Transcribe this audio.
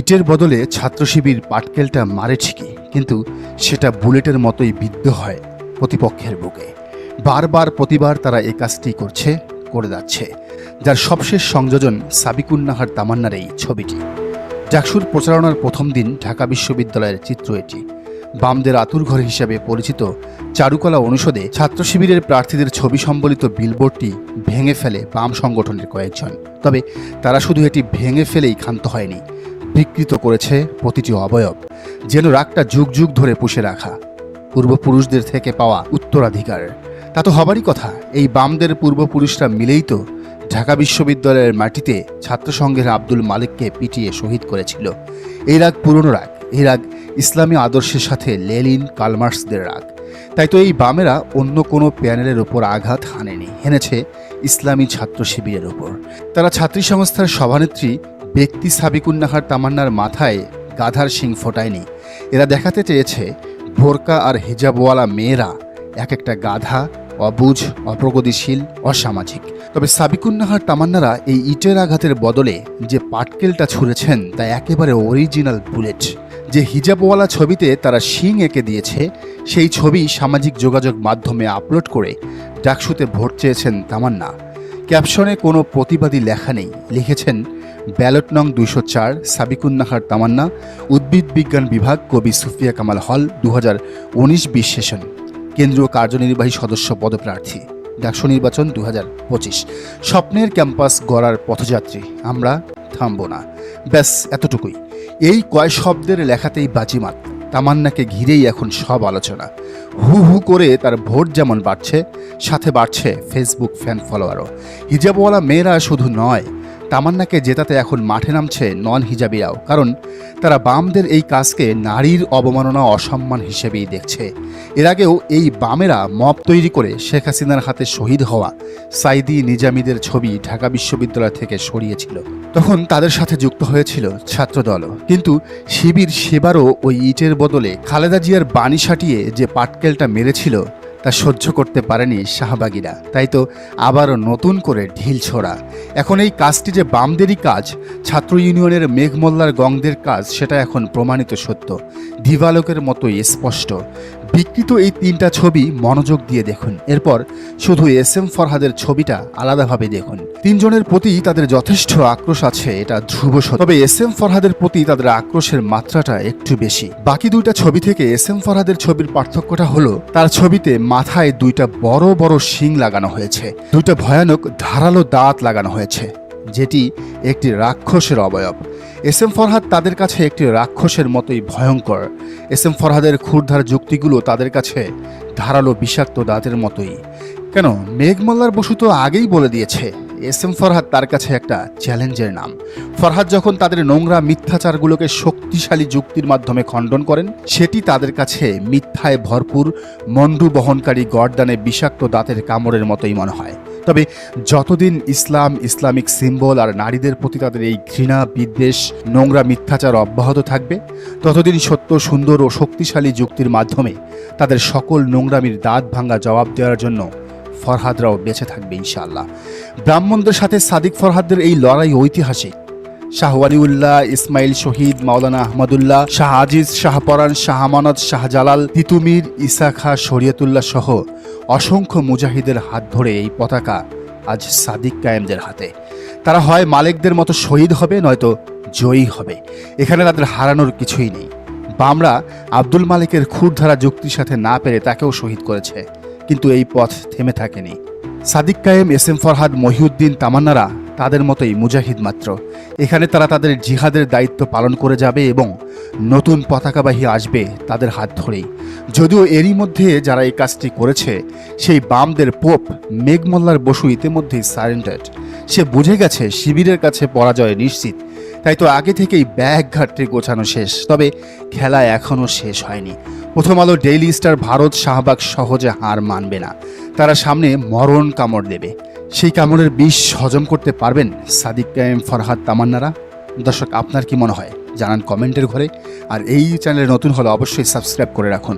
ইটের বদলে ছাত্র শিবির পাটকেলটা মারে ঠিকই, কিন্তু সেটা বুলেটের মতোই বিদ্ধ হয় প্রতিপক্ষের বুকে। বারবার প্রতিবার তারা এই কাজটি করছে, করে যাচ্ছে, যার সবশেষ সংযোজন সাবিকুন্নাহার তামান্নার এই ছবিটি। ডাকসুর প্রচারণার প্রথম দিন ঢাকা বিশ্ববিদ্যালয়ের চিত্র এটি। বামদের আতুর ঘর হিসাবে পরিচিত চারুকলা অনুষদে ছাত্র শিবিরের প্রার্থীদের ছবি সম্বলিত বিলবোর্ডটি ভেঙে ফেলে বাম সংগঠনের কয়েকজন। তবে তারা শুধু এটি ভেঙে ফেলেই ক্ষান্ত হয়নি। বিকৃত করেছে প্রতিটি অবয়ব, যেন রাগটা যুগ যুগ ধরে পুষে রাখা। পূর্বপুরুষদের থেকে পাওয়া উত্তরাধিকার। তা তো হবারই কথা, এই বামদের পূর্বপুরুষরা মিলেই তো ঢাকা বিশ্ববিদ্যালয়ের মাটিতে ছাত্রসংঘের আব্দুল মালিককে পিটিয়ে শহীদ করেছিল। এই রাগ পুরনো রাগ, এই রাগ ইসলামী আদর্শের সাথে লেলিন কালমার্সদের রাগ। তাই তো এই বামেরা অন্য কোনো প্যানেলের ওপর আঘাত হানেনি, হেনেছে ইসলামী ছাত্র শিবিরের ওপর। তারা ছাত্রী সংস্থার সভানেত্রী ব্যক্তি সাবিকুন্নাহার তামান্নার মাথায় গাধার শিং ফোটায়নি। এরা দেখাতে চেয়েছে ভোরকা আর হিজাবওয়ালা মেয়েরা এক একটা গাধা, অবুঝ, অপ্রগতিশীল, অসামাজিক। তবে সাবিকুন্নাহার তামান্নারা এই ইটের আঘাতের বদলে যে পাটকেলটা ছুঁড়েছেন তা একেবারে অরিজিনাল বুলেট। যে হিজাবওয়ালা ছবিতে তারা শিং এঁকে দিয়েছে, সেই ছবি সামাজিক যোগাযোগ মাধ্যমে আপলোড করে ডাকসুতে ভোট চেয়েছেন তামান্না। ক্যাপশনে কোনো প্রতিবাদী লেখা নেই, লিখেছেন ব্যালট নং দুইশো চার, সাবিকুন্নাহার তামান্না, উদ্ভিদ বিজ্ঞান বিভাগ, কবি সুফিয়া কামাল হল দু হাজার উনিশ বিশ সেশন। কেন্দ্রীয় কার্যনির্বাহী সদস্য পদপ্রার্থী। ডাকসু নির্বাচন দু হাজার পঁচিশ। স্বপ্নের ক্যাম্পাস গড়ার পথযাত্রী। আমরা থামব না। ব্যাস, এতটুকুই। এই কয় শব্দের লেখাতেই বাজিমাত। তামান্নাকে ঘিরেই এখন সব আলোচনা। হু হু করে তার ভোট যেমন বাড়ছে, সাথে বাড়ছে ফেসবুক ফ্যান ফলোয়ারও হিজাবওয়ালা মেয়েরা শুধু নয় তামান্নাকে জেতাতে এখন মাঠে নামছে নন হিজাবিরাও কারণ তারা বামদের এই কাজকে নারীর অবমাননা অসম্মান হিসেবেই দেখছে। এর আগেও এই বামেরা মব তৈরি করে শেখ হাসিনার হাতে শহীদ হওয়া সাইদি নিজামীদের ছবি ঢাকা বিশ্ববিদ্যালয় থেকে সরিয়েছিল। তখন তাদের সাথে যুক্ত হয়েছিল ছাত্রদলও কিন্তু শিবির সেবারও ওই ইটের বদলে খালেদা জিয়ার বাণী সাটিয়ে যে পাটকেলটা মেরেছিল তা সহ্য করতে পারেনি শাহবাগীরা। তাই তো আবারও নতুন করে ঢিল ছোড়া। এখন এই কাজটি যে বামদেরই কাজ, ছাত্র ইউনিয়নের মেঘমল্লার গংদের কাজ, সেটা এখন প্রমাণিত সত্য। দিবালোকের মতোই স্পষ্ট। বিকৃত এই তিনটা ছবি মনোযোগ দিয়ে দেখুন। এরপর শুধু এস এম ফরহাদের ছবিটা আলাদাভাবে দেখুন। তিনজনের প্রতি তাদের যথেষ্ট আক্রোশ আছে, এটা ধ্রুব। তবে এস এম ফরহাদের প্রতি তাদের আক্রোশের মাত্রাটা একটু বেশি। বাকি দুইটা ছবি থেকে এস এম ফরহাদের ছবির পার্থক্যটা হলো, তার ছবিতে মাথায় দুইটা বড় বড় শিং লাগানো হয়েছে, দুইটা ভয়ানক ধারালো দাঁত লাগানো হয়েছে, যেটি একটি রাক্ষসের অবয়ব। এস এম ফরহাদ তাদের কাছে একটি রাক্ষসের মতোই ভয়ঙ্কর। এস এম ফরহাদের ক্ষুরধার যুক্তিগুলো তাদের কাছে ধারালো বিষাক্ত দাঁতের মতোই। কেন? মেঘমল্লার বসু তো আগেই বলে দিয়েছে, এস এম ফরহাদ তার কাছে একটা চ্যালেঞ্জের নাম। ফরহাদ যখন তাদের নোংরা মিথ্যাচারগুলোকে শক্তিশালী যুক্তির মাধ্যমে খণ্ডন করেন, সেটি তাদের কাছে মিথ্যায় ভরপুর মন্ডু বহনকারী গর্দানে বিষাক্ত দাঁতের কামড়ের মতোই মনে হয়। তবে যতদিন ইসলাম ইসলামিক সিম্বল আর নারীদের প্রতি তাদের এই ঘৃণা, বিদ্বেষ, নোংরা মিথ্যাচার অব্যাহত থাকবে, ততদিন সত্য, সুন্দর ও শক্তিশালী যুক্তির মাধ্যমে তাদের সকল নোংরামির দাঁত ভাঙ্গা জবাব দেওয়ার জন্য ফরহাদরাও বেঁচে থাকবে ইনশাআল্লাহ। ব্রাহ্মণদের সাথে সাদিক ফরহাদদের এই লড়াই ঐতিহাসিক। শাহ ওয়ালিউল্লাহ ইসমাইল শহীদ মাওলানা আহমদুল্লাহ, শাহ আজিজ, শাহ পরান, শাহ আমানত, শাহ জালাল, তিতুমির ইসা খা শরিয়তুল্লাহ সহ অসংখ্য মুজাহিদের হাত ধরে এই পতাকা আজ সাদিক কায়েমদের হাতে। তারা হয় মালিকদের মতো শহীদ হবে, নয়তো জয়ী হবে। এখানে তাদের হারানোর কিছুই নেই। বামরা আব্দুল মালিকের ক্ষুরধারা যুক্তির সাথে না পেরে তাকেও শহীদ করেছে। কিন্তু এই পথ থেমে থাকেনি। সাদিক কায়েম এস এম ফরহাদ মহিউদ্দিন তামান্নারা তাদের মতোই মুজাহিদ মাত্র। এখানে তারা তাদের জিহাদের দায়িত্ব পালন করে যাবে এবং নতুন পতাকাবাহী আসবে তাদের হাত ধরেই। যদিও এরই মধ্যে যারা এই কাজটি করেছে, সেই বামদের পোপ মেঘমল্লার বসু ইতিমধ্যেই সারেন্ডার্ড। সে বুঝে গেছে শিবিরের কাছে পরাজয় নিশ্চিত, তাই তো আগে থেকেই ব্যাগ ঘাটটি গোছানো শেষ। তবে খেলা এখনও শেষ হয়নি। প্রথম আলো ডেইলি স্টার ভারত শাহবাগ সহজে হার মানবে না। তারা সামনে মরণ কামড় দেবে। সেই কামড়ের বিষ হজম করতে পারবেন সাদিক কায়েম ফরহাদ তামান্নারা। দর্শক, আপনার কি মনে হয়? জানান কমেন্টের ঘরে। আর এই চ্যানেলে নতুন হলে অবশ্যই সাবস্ক্রাইব করে রাখুন।